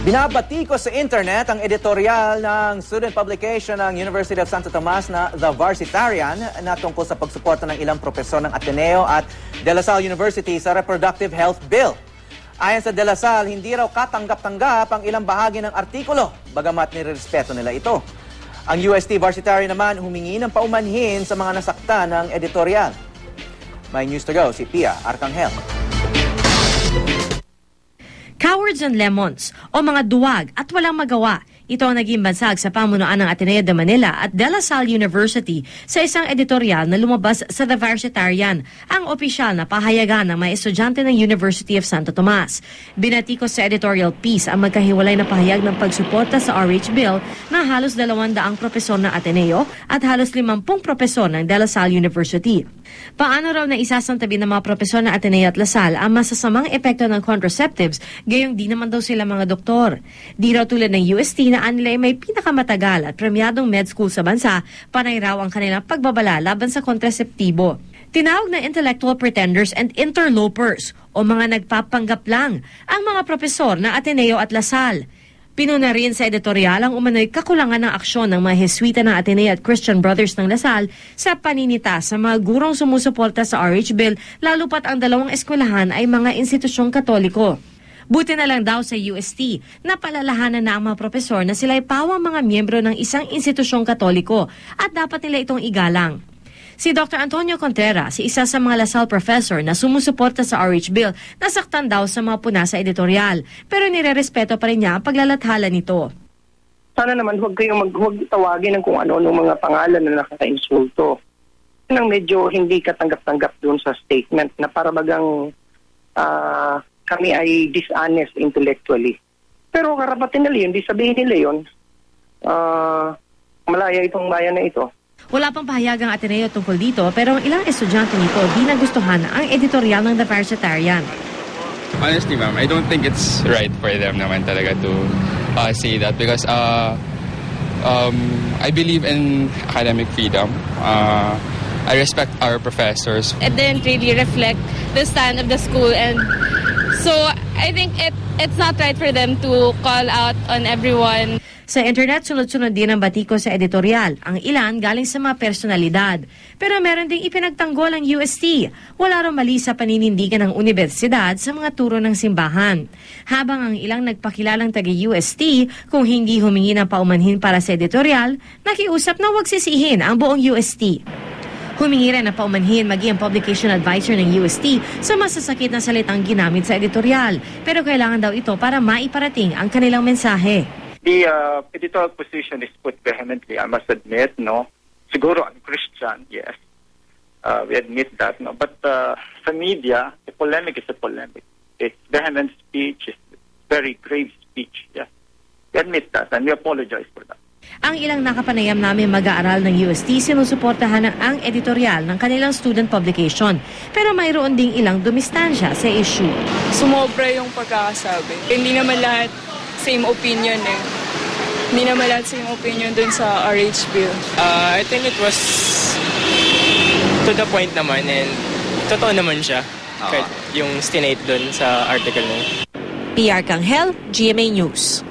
Binabati ko sa internet ang editorial ng student publication ng University of Santo Tomas na The Varsitarian na tungkol sa pagsuporta ng ilang profesor ng Ateneo at De La Salle University sa Reproductive Health Bill. Ayon sa De La Salle, hindi raw katanggap-tanggap ang ilang bahagi ng artikulo, bagamat nirerespeto nila ito. Ang UST Varsitarian naman humingi ng paumanhin sa mga nasakta ng editorial. May news to go, si Pia Arcangel. Cowards and Lemons o mga duwag at walang magawa. Ito ang naging bansag sa pamunuan ng Ateneo de Manila at De La Salle University sa isang editorial na lumabas sa The Varsitarian, ang opisyal na pahayagan ng mga estudyante ng University of Santo Tomas. Binatiko sa editorial piece ang magkahiwalay na pahayag ng pagsuporta sa RH Bill na halos 200 propesor ng Ateneo at halos 50 propesor ng De La Salle University. Paano raw na isasantabi ng mga propesor ng Ateneo at Lasal ang masasamang epekto ng contraceptives, gayong di naman daw sila mga doktor. Di raw tulad ng UST na anila ay may pinakamatagal at premyadong med school sa bansa, panay raw ang kanilang pagbabala laban sa kontraseptibo. Tinawag na intellectual pretenders and interlopers o mga nagpapanggap lang ang mga propesor ng Ateneo at Lasal. Pinuna rin sa editorial ang umano'y kakulangan ng aksyon ng mga Heswita ng Ateneo at Christian Brothers ng Lasal sa paninita sa mga gurong sumusuporta sa RH Bill lalo pat ang dalawang eskwelahan ay mga institusyong katoliko. Buti na lang daw sa UST na palalahanan na ang mga propesor na sila ay pawang mga miyembro ng isang institusyong katoliko at dapat nila itong igalang. Si Dr. Antonio Contreras, si isa sa mga Lasal professor na sumusuporta sa RH Bill, nasaktan daw sa mga puna sa editorial. Pero nirerespeto pa rin niya ang paglalathala nito. Sana naman huwag kayong mag, huwag tawagin ng kung ano ng mga pangalan na nakaka-insulto. Yun ang medyo hindi katanggap-tanggap doon sa statement na para bagang ah, kami ay dishonest intellectually. Pero karapatan nila yun, di sabihin nila yun. Ah, malaya itong bayan na ito. Wala pang pahayag ang Ateneo tungkol dito pero ang ilang estudyante nito di nagustuhan ang editorial ng The Varsitarian. Honestly, ma'am, I don't think it's right for them naman talaga to uh, say that because uh, um, I believe in academic freedom. Uh, I respect our professors. it didn't really reflect the stand of the school and so I think it it's not right for them to call out on everyone. Sa internet, sunod-sunod din ang batiko sa editorial. Ang ilan galing sa mga personalidad. Pero meron ding ipinagtanggol ang UST. Wala raw mali sa paninindigan ng universidad sa mga turo ng simbahan. Habang ang ilang nagpakilalang taga-UST, kung hindi humingi ng paumanhin para sa editorial, nakiusap na huwag sisihin ang buong UST. Humingi rin ng paumanhin maging publication advisor ng UST sa masasakit na salitang ginamit sa editorial. Pero kailangan daw ito para maiparating ang kanilang mensahe. The uh, editorial position is put vehemently, I must admit, no? Siguro ang Christian, yes. Uh, we admit that, no? But uh, sa media, a polemic is a polemic. It's vehement speech, it's very grave speech, yes. We admit that and we apologize for that. Ang ilang nakapanayam namin mag-aaral ng UST sinusuportahan ng ang editorial ng kanilang student publication. Pero mayroon ding ilang dumistansya sa issue. sumobra yung pagkakasabi. Hindi naman lahat same opinion eh. Hindi naman lahat same opinion dun sa RH bill. Uh, I think it was to the point naman and totoo naman siya. Kahit yung stinate dun sa article na yun. PR Kanghel, GMA News.